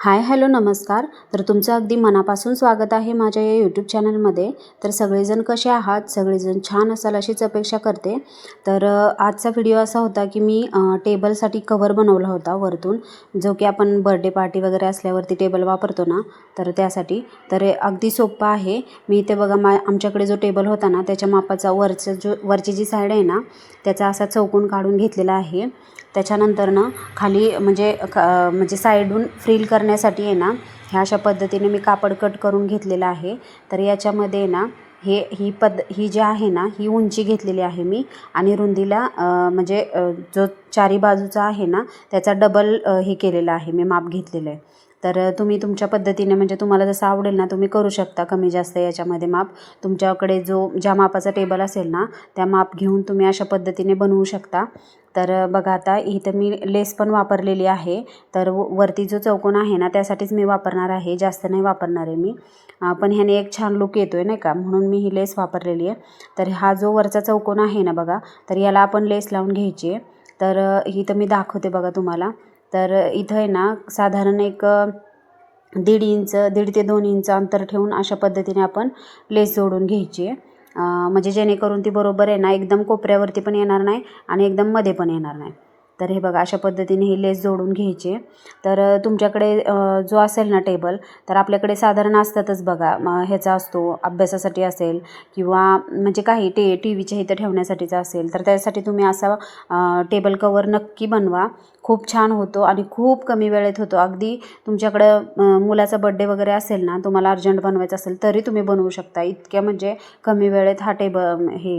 Hi hello नमस्कार. तर तुमचं अगदी मनापासून स्वागत आहे माझ्या या यूट्यूब चॅनलमध्ये तर सगळेजण कसे आहात? सगळेजण छान असाल अशीच अपेक्षा करते. तर आजचा व्हिडिओ असा होता की मी टेबलसाठी कवर बनवला होता वरतून. जो की आपण बर्थडे पार्टी वगैरे असल्यावरती टेबल वापरतो ना तर त्यासाठी. तर अगदी सोपं आहे. मी इथे बघा मा आमच्याकडे जो टेबल होता ना त्याच्या मापाचा वरचा जो वरची जी साईड आहे ना त्याचा असा चौकून काढून घेतलेला आहे. त्याच्यानंतर ना खाली म्हणजे ख म्हणजे साईडून फ्रील करण्यासाठी आहे ना ह्या अशा पद्धतीने मी कापड कट करून घेतलेलं आहे. तर याच्यामध्ये ना हे ही पद ही जी आहे ना ही उंची घेतलेली आहे मी आणि रुंदीला म्हणजे जो चारी बाजूचा आहे ना त्याचा डबल हे केलेलं आहे. मी माप घेतलेलं आहे. तर तुम्ही तुमच्या पद्धतीने म्हणजे तुम्हाला जसं आवडेल ना तुम्ही करू शकता कमी जास्त याच्यामध्ये माप. तुमच्याकडे जो ज्या मापाचा टेबल असेल ना त्या माप घेऊन तुम्ही अशा पद्धतीने बनवू शकता. तर बघा आता इथं मी लेस पण वापरलेली आहे. तर वरती जो चौकोन आहे ना त्यासाठीच मी वापरणार आहे. जास्त नाही वापरणार आहे मी. पण ह्याने एक छान लुक येतो आहे नाही का? म्हणून मी ही लेस वापरलेली आहे. तर हा जो वरचा चौकोन आहे ना बघा तर याला आपण लेस लावून घ्यायची आहे. तर ही इथं मी दाखवते बघा तुम्हाला. तर इथं आहे ना साधारण एक दीड इंच दीड ते दोन इंच अंतर ठेवून अशा पद्धतीने आपण लेस जोडून घ्यायची आहे. म्हणजे जेणेकरून ती बरोबर आहे ना एकदम कोपऱ्यावरती पण येणार नाही आणि एकदम मध्ये पण येणार नाही. तर हे बघा अशा पद्धतीने ही लेस जोडून घ्यायची आहे. तर तुमच्याकडे जो असेल ना टेबल तर आपल्याकडे साधारण असतातच बघा ह्याचा असतो अभ्यासासाठी असेल किंवा म्हणजे काही टे टी व्हीच्या इथं ठेवण्यासाठीचा असेल तर त्यासाठी तुम्ही असा टेबल कवर नक्की बनवा. खूप छान होतो आणि खूप कमी वेळेत होतो. अगदी तुमच्याकडं मुलाचा बड्डे वगैरे असेल ना तुम्हाला अर्जंट बनवायचं असेल तरी तुम्ही बनवू शकता. इतक्या म्हणजे कमी वेळेत हा टेबल हे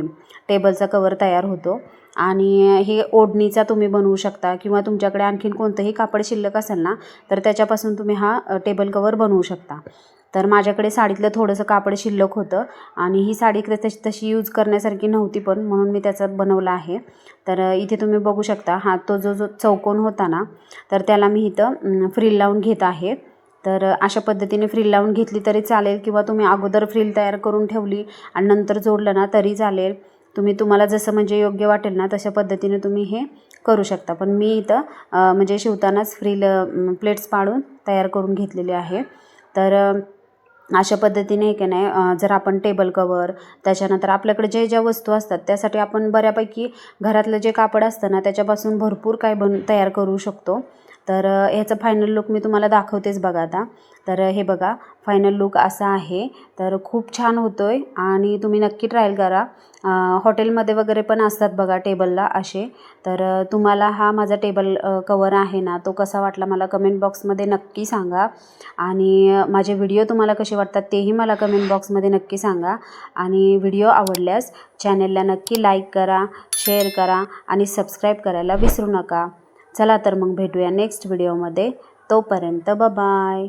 टेबलचा कवर तयार होतो. आणि हे ओढणीचा तुम्ही बनवू शकता किंवा तुमच्याकडे आणखीन कोणतंही कापड शिल्लक असेल ना तर त्याच्यापासून तुम्ही हा टेबल कवर बनवू शकता. तर माझ्याकडे साडीतलं थोडंसं कापड शिल्लक होतं आणि ही साडी तशी तशी यूज करण्यासारखी नव्हती पण म्हणून मी त्याचं बनवलं आहे. तर इथे तुम्ही बघू शकता हा तो जो जो चौकोन होता ना तर त्याला मी इथं फ्रील लावून घेत आहे. तर अशा पद्धतीने फ्रील लावून घेतली तरी चालेल किंवा तुम्ही अगोदर फ्रील तयार करून ठेवली आणि नंतर जोडलं ना तरी चालेल. तुम्ही तुम्हाला जसं म्हणजे योग्य वाटेल ना तशा पद्धतीने तुम्ही हे करू शकता. पण मी इथं म्हणजे शिवतानाच फ्रील प्लेट्स पाडून तयार करून घेतलेले आहे. तर अशा पद्धतीने की नाही जर आपण टेबल कवर त्याच्यानंतर आपल्याकडे जे ज्या वस्तू असतात त्यासाठी आपण बऱ्यापैकी घरातलं जे कापड असतं ना त्याच्यापासून भरपूर काय बन तयार करू शकतो. तर ह्याचं फायनल लुक मी तुम्हाला दाखवतेच बघा आता. तर हे बघा फायनल लुक असा आहे. तर खूप छान होतो आहे आणि तुम्ही नक्की ट्रायल करा. हॉटेलमध्ये वगैरे पण असतात बघा टेबलला असे. तर तुम्हाला हा माझा टेबल कवर आहे ना तो कसा वाटला मला कमेंट बॉक्समध्ये नक्की सांगा. आणि माझे व्हिडिओ तुम्हाला कसे वाटतात तेही मला कमेंट बॉक्समध्ये नक्की सांगा. आणि व्हिडिओ आवडल्यास चॅनेलला नक्की लाईक करा शेअर करा आणि सबस्क्राईब करायला विसरू नका. चला तर मग भेटूया नेक्स्ट व्हिडिओमध्ये तोपर्यंत बाय